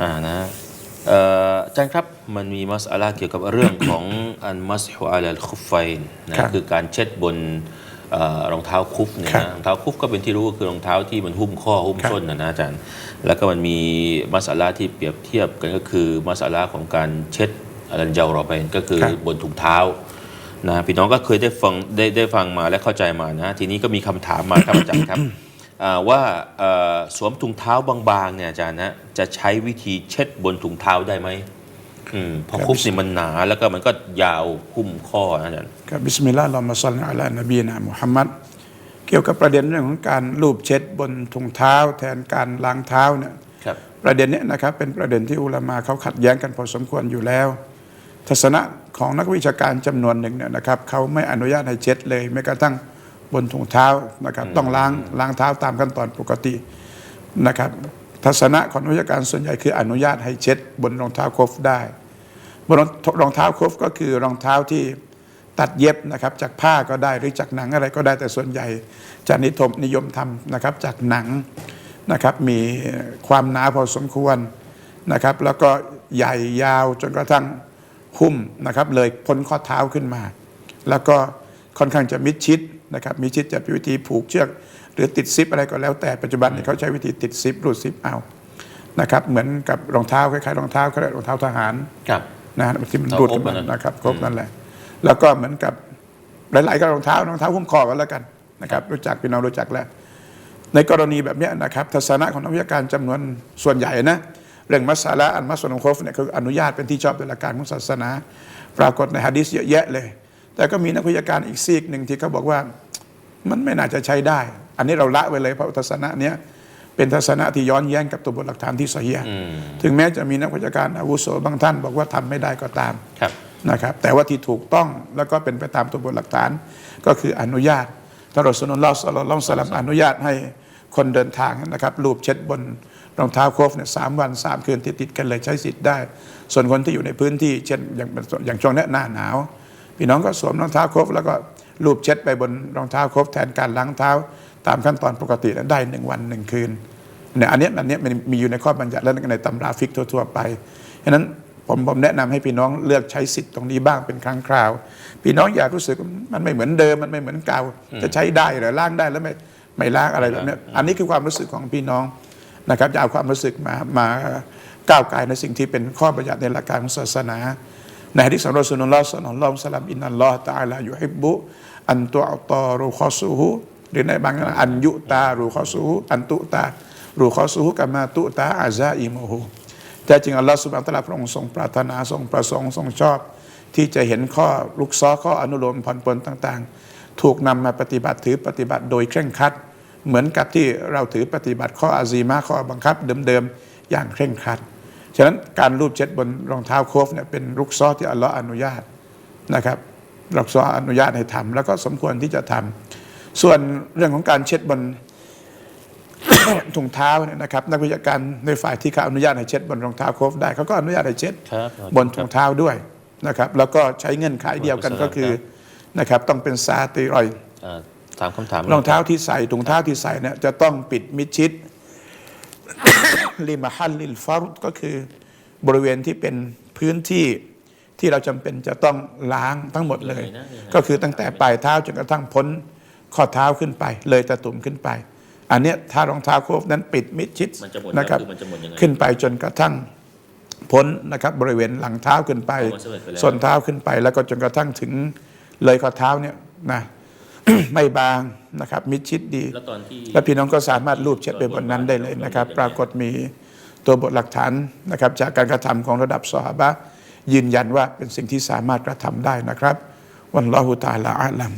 อ่านะเอ่ออาจารย์ครับมันมีมัสอาลาเกี่ยวกับเรื่องของอันมัสฮุอาลัลคุฟไฟน์นะครับคือการเช็ดบนเอ่อรองเท้าคุฟเนี่ยครับนะรองเท้าคุฟก็เป็นที่รู้ก็คือรองเท้าที่มันหุ้มข้อหุ้มครับส้นนะนะอาจารย์ แล้วก็มันมีมัสอาลาที่เปรียบเทียบกันก็คือมัสอาลาของการเช็ดอัลันเจารอไปนก็คือครับบนถุงเท้านะพี่น้องก็เคยได้ฟังได้ได้ฟังมาและเข้าใจมานะ ทีนี้ก็มีคำถามมาครับอาจารย์ครับอ่า ว่าเอ่อสวมถุงเท้าบางๆเนี่ยอาจารย์นะจะใช้วิธีเช็ดบนถุงเท้าได้ไหมอืมเพราะครับคุฟนี่มันหนาแล้วก็มันก็ยาวหุ้มข้อนะอาจารย์ครับบิสมิลลาห์อัลลอฮุมะศ็อลลิอะลานบีนะมุฮัมมัดเกี่ยวกับประเด็นเรื่องของการลูบเช็ดบนถุงเท้า แทนการล้างเท้าเนี่ยครับประเด็นเนี้นะครับเป็นประเด็นที่อุลามาเขาขัดแย้งกันพอสมควรอยู่แล้ว ทัศนะของนักวิชาการจำนวนหนึ่งเนี่ยนะครับเขาไม่อนุญาตให้เช็ดเลยแม้กระทั่ง บนถุงเท้านะครับ ต้องล้างล้างเท้าตามขั้นตอนปกตินะครับทัศนะของนักวิชาการส่วนใหญ่คืออนุญาตให้เช็ด บนรองเท้าคฟได้ บนรองเท้าคฟก็คือรองเท้าที่ตัดเย็บนะครับ จากผ้าก็ได้หรือจากหนังอะไรก็ได้แต่ส่วนใหญ่จะนิยมนิยมทำนะครับจากหนังนะครับมีความหนาพอสมควรนะครับ แล้วก็ใหญ่ยาวจนกระทั่งหุ้มนะครับ เลยพ้นข้อเท้าขึ้นมา แล้วก็ค่อนข้างจะมิดชิด นะครับมิดชิดจะเป็นวิธีผูกเชือก หรือติดซิปอะไรก็แล้วแต่ปัจจุบันนี้เขาใช้วิธีติดซิปรูดซิปเอานะครับเหมือนกับรองเท้าคล้ายๆรองเท้าเขาเรียกรองเท้าทหารครับนะฮะที่มันเอารูดครบขึ้นมาอันนั้นนะครับครบนั่นแหละ แล้วก็เหมือนกับหลายๆก็รองเท้ารองเท้าหุ้มคอกันแล้วกันนะครับรู้จักพี่น้องรู้จักแล้ว ในกรณีแบบเนี้ยนะครับทัศนะของนักวิชาการจำนวนส่วนใหญ่นะเรื่องมัสาละอันมัสลงคฟเนี่ยคืออนุญาตเป็นที่ชอบเป็นหลักการของศาสนา ปรากฏในฮะดีษเยอะแยะเลย แต่ก็มีนักวิชาการอีกซีกหนึ่งที่เขาบอกว่ามันไม่น่าจะใช้ได้ อันนี้เราละไว้เลยเพราะทัศนะเนี้ยเป็นทัศนะที่ย้อนแย้งกับตัวบทหลักฐานที่สเฮียถึงแม้จะมีนักวิชาการอาวุโสบางท่าน บอกว่าทำไม่ได้ก็ตามครับนะครับ แต่ว่าที่ถูกต้องแล้วก็เป็นไปตามตัวบทหลักฐาน ก็คืออนุญาตท่านรอสูลุลลอฮ์ศ็อลลัลลอฮุอะลัยฮิวะซัลลัมอนุญาตให้คนเดินทางนะครับลูบเช็ดบนรองเท้าโคฟเนี่ยสามวันสามคืนติดติดๆกันเลยใช้สิทธิ์ได้ ส่วนคนที่อยู่ในพื้นที่เช่นอย่างอย่างช่วงเนี้ยหน้าหนาว พี่น้องก็สวมรองเท้าโคฟแล้วก็ลูบเช็ดไปบนรองเท้าโคฟแทนการล้างเท้า ตามขั้นตอนปกติแล้วได้หนึ่งวันหนึ่งคืนเนี่ยอันนี้อันนี้มันมีอยู่ในข้อบัญญัติและในตำราฟิกทั่วๆไปฉะนั้นผมผมแนะนำให้พี่น้องเลือกใช้สิทธิ์ตรงนี้บ้างเป็นครั้งคราว พี่น้องอยากรู้สึกมันไม่เหมือนเดิมมันไม่เหมือนเก่า จะใช้ได้หรือล้างได้แล้วไม่ไม่ล้างอะไรแบบนี้อันนี้คือความรู้สึกของพี่น้องนะครับจะเอาความรู้สึกมามาก้าวไกลในสิ่งที่เป็นข้อบัญญัติในหลักการของศาสนา ในฮะดิษของรอสูลุลลอฮ์ศ็อลลัลลอฮุอะลัลลัมอินนัลลอฮ์ตะอาลายุฮิบบุอันตุอัตอรุคอซูฮุหรือในบางอันยุตารุคอซูฮุอันตุตารุคอซูฮุกามาตุตาอาซาอิมุฮุแต่จริงอัลลอฮฺสุบานตะลาพระองค์ทรงปรารถนาทรงประสงค์ทรงชอบ ที่จะเห็นข้อลูกซ้อข้ออนุโลมผ่อนปลนต่าง ๆ ถูกนำมาปฏิบัติถือปฏิบัติโดยเคร่งครัด เหมือนกับที่เราถือปฏิบัติข้ออาซีมาข้อบังคับเดิมๆอย่างเคร่งครัด ฉะนั้นการรูปเช็ดบนรองเท้าโคฟเนี่ยเป็นลูกซ้อที่อัลลอฮฺอนุญาตนะครับลูกซ้ออนุญาตให้ทำแล้วก็สมควรที่จะทำส่วนเรื่องของการเช็ดบนถุงเท้าเนี่ยนะครับ นักวิชาการในฝ่ายที่เขาอนุญาตให้เช็ดบนรองเท้าโคฟได้เขาก็อนุญาตให้เช็ดครับบนถุงเท้าด้วยนะครับ แล้วก็ใช้เงื่อนไขเดียวกันก็คือนะครับต้องเป็นซาติรอยด์อ่าถามคำถามรองเท้าที่ใส่ถุงเท้าที่ใส่เนี่ยจะต้องปิดมิดชิด ลิมาฮัลลิลฟารุดก็คือบริเวณที่เป็นพื้นที่ที่เราจำเป็นจะต้องล้างทั้งหมดเลย ก็คือตั้งแต่ปลายเท้าจนกระทั่งพ้นข้อเท้าขึ้นไป เลยตะตุ่มขึ้นไป อันเนี้ยถ้ารองเท้าโคฟนั้นปิดมิดชิดมันจะหมดนะครับคือมันจะหมดยังไงขึ้นไปจนกระทั่งพ้นนะครับบริเวณหลังเท้าขึ้นไปเอามาเสมอไปแล้วส้นเท้าขึ้นไป แล้วก็จนกระทั่งถึงเลยข้อเท้าเนี่ยนะ ไม่บางนะครับมิดชิดดี แล้วตอนที่ แล้วพี่น้องก็สามารถรูปเช็ดไปบนนั้นได้เลยนะครับ ปรากฏมีตัวบทหลักฐานนะครับจากการกระทำของระดับสหบะห์ยืนยันว่าเป็นสิ่งที่สามารถกระทำได้นะครับ วันลอฮุตาลาอาลัม